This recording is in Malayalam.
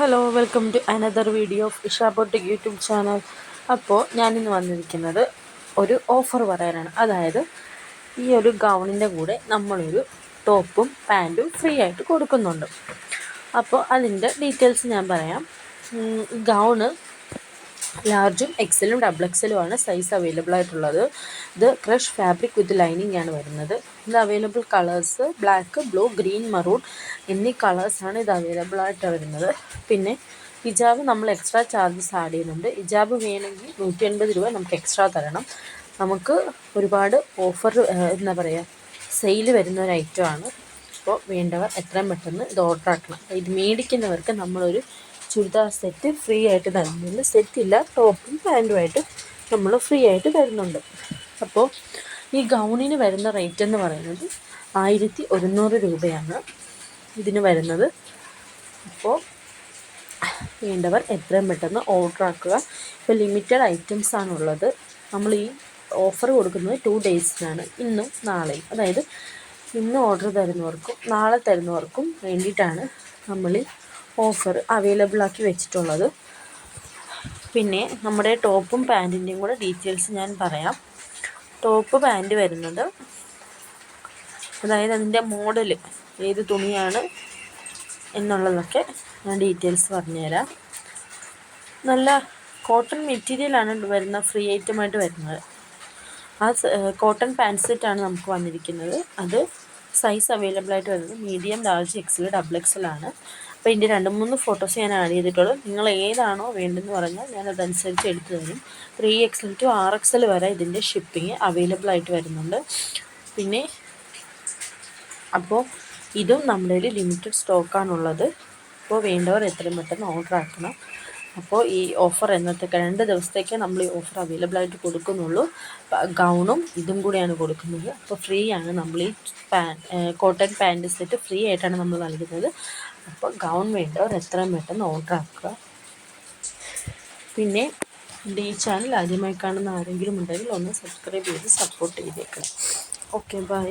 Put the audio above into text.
Hello welcome to another video of Isha boutique YouTube channel അപ്പോൾ ഞാനിന്ന് വന്നിരിക്കുന്നത് ഒരു ഓഫർ പറയാനാണ്. അതായത് ഈ ഒരു ഗൗണിന്റെ കൂടെ നമ്മളൊരു ടോപ്പും പാന്റും ഫ്രീ ആയിട്ട് കൊടുക്കുന്നുണ്ട്. അപ്പോൾ അതിന്റെ ഡീറ്റെയിൽസ് ഞാൻ പറയാം. ഗൗണ് ലാർജും എക്സലും ഡബിൾ എക്സലും ആണ് സൈസ് അവൈലബിൾ ആയിട്ടുള്ളത്. ഇത് ക്രഷ് ഫാബ്രിക് വിത്ത് ലൈനിങ് ആണ് വരുന്നത്. ഇത് available colours black blue green maroon എന്നീ കളേഴ്സാണ് ഇത് അവൈലബിൾ ആയിട്ട് വരുന്നത്. പിന്നെ ഹിജാബ് നമ്മൾ എക്സ്ട്രാ ചാർജസ് ആഡ് ചെയ്യുന്നുണ്ട്. ഹിജാബ് വേണമെങ്കിൽ നൂറ്റി എൺപത് രൂപ നമുക്ക് എക്സ്ട്രാ തരണം. നമുക്ക് ഒരുപാട് ഓഫർ എന്താ പറയുക സെയിൽ വരുന്ന ഒരു ഐറ്റമാണ് അപ്പോൾ വേണ്ടവർ എത്രയും പെട്ടെന്ന് ഇത് ഓർഡർ ആക്കണം. ഇത് മേടിക്കുന്നവർക്ക് നമ്മളൊരു ചുരിദാർ സെറ്റ് ഫ്രീ ആയിട്ട് തരുന്നുണ്ട്. സെറ്റില്ല ടോപ്പും പാന്റുമായിട്ട് നമ്മൾ ഫ്രീ ആയിട്ട് തരുന്നുണ്ട്. അപ്പോൾ ഈ ഗൗണിന് വരുന്ന റേറ്റ് എന്ന് പറയുന്നത് ആയിരത്തി ഒരുന്നൂറ് രൂപയാണ് ഇതിന് വരുന്നത്. അപ്പോൾ വേണ്ടവർ എത്രയും പെട്ടെന്ന് ഓർഡർ ആക്കുക. ഇപ്പോൾ ലിമിറ്റഡ് ഐറ്റംസ് ആണുള്ളത്. നമ്മൾ ഈ ഓഫർ കൊടുക്കുന്നത് ടു ഡേയ്സിനാണ് ഇന്നും നാളെയും. അതായത് ഇന്ന് ഓർഡർ തരുന്നവർക്കും നാളെ തരുന്നവർക്കും വേണ്ടിയിട്ടാണ് നമ്മൾ ഓഫർ അവൈലബിൾ ആക്കി വെച്ചിട്ടുള്ളത്. പിന്നെ നമ്മുടെ ടോപ്പും പാന്റിന്റെയും കൂടെ ഡീറ്റെയിൽസ് ഞാൻ പറയാം. ടോപ്പ് പാന്റ് വരുന്നത് അതായത് അതിന്റെ മോഡൽ ഏത് തുണിയാണ് എന്നുള്ളതൊക്കെ ഞാൻ ഡീറ്റെയിൽസ് പറഞ്ഞുതരാം. നല്ല കോട്ടൺ മെറ്റീരിയലാണ് വരുന്ന ഫ്രീ ഐറ്റമായിട്ട് വരുന്നത്. ആ കോട്ടൺ പാന്റ് സെറ്റാണ് നമുക്ക് വന്നിരിക്കുന്നത്. അത് സൈസ് അവൈലബിൾ ആയിട്ട് വരുന്നത്. Medium large XL double XL ആണ്. അപ്പോൾ ഇതിന്റെ രണ്ട് മൂന്ന് ഫോട്ടോസ് ഞാൻ ആഡ് ചെയ്തിട്ടുള്ളൂ. നിങ്ങൾ ഏതാണോ വേണ്ടതെന്ന് പറഞ്ഞാൽ ഞാൻ അതനുസരിച്ച് എടുത്തു തരും. ത്രീ എക്സൽ ടു ആർ എക്സൽ വരെ ഇതിന്റെ ഷിപ്പിംഗ് അവൈലബിൾ ആയിട്ട് വരുന്നുണ്ട്. പിന്നെ അപ്പോൾ ഇതും നമ്മുടെ കയ്യിൽ ലിമിറ്റഡ് സ്റ്റോക്കാണുള്ളത് അപ്പോൾ വേണ്ടവർ എത്രയും പെട്ടെന്ന് ഓർഡർ ആക്കണം. അപ്പോൾ ഈ ഓഫർ എന്നത്തേക്ക് രണ്ട് ദിവസത്തേക്ക് നമ്മൾ ഈ ഓഫർ അവൈലബിൾ ആയിട്ട് കൊടുക്കുന്നുള്ളൂ. ഗൗണും ഇതും കൂടിയാണ് കൊടുക്കുന്നത്. അപ്പോൾ ഫ്രീ ആണ് നമ്മൾ ഈ പാൻ കോട്ടൺ പാന്റ് സെറ്റ് ഫ്രീ ആയിട്ടാണ് നമ്മൾ നൽകുന്നത്. അപ്പോൾ ഗൗൺ വേണ്ടവർ എത്രയും പെട്ടെന്ന് ഓർഡർ ആക്കുക. പിന്നെ എന്റെ ഈ ചാനൽ ആദ്യമായി കാണുന്ന ആരെങ്കിലും ഉണ്ടെങ്കിൽ ഒന്ന് സബ്സ്ക്രൈബ് ചെയ്ത് സപ്പോർട്ട് ചെയ്തേക്കണം. Okay bye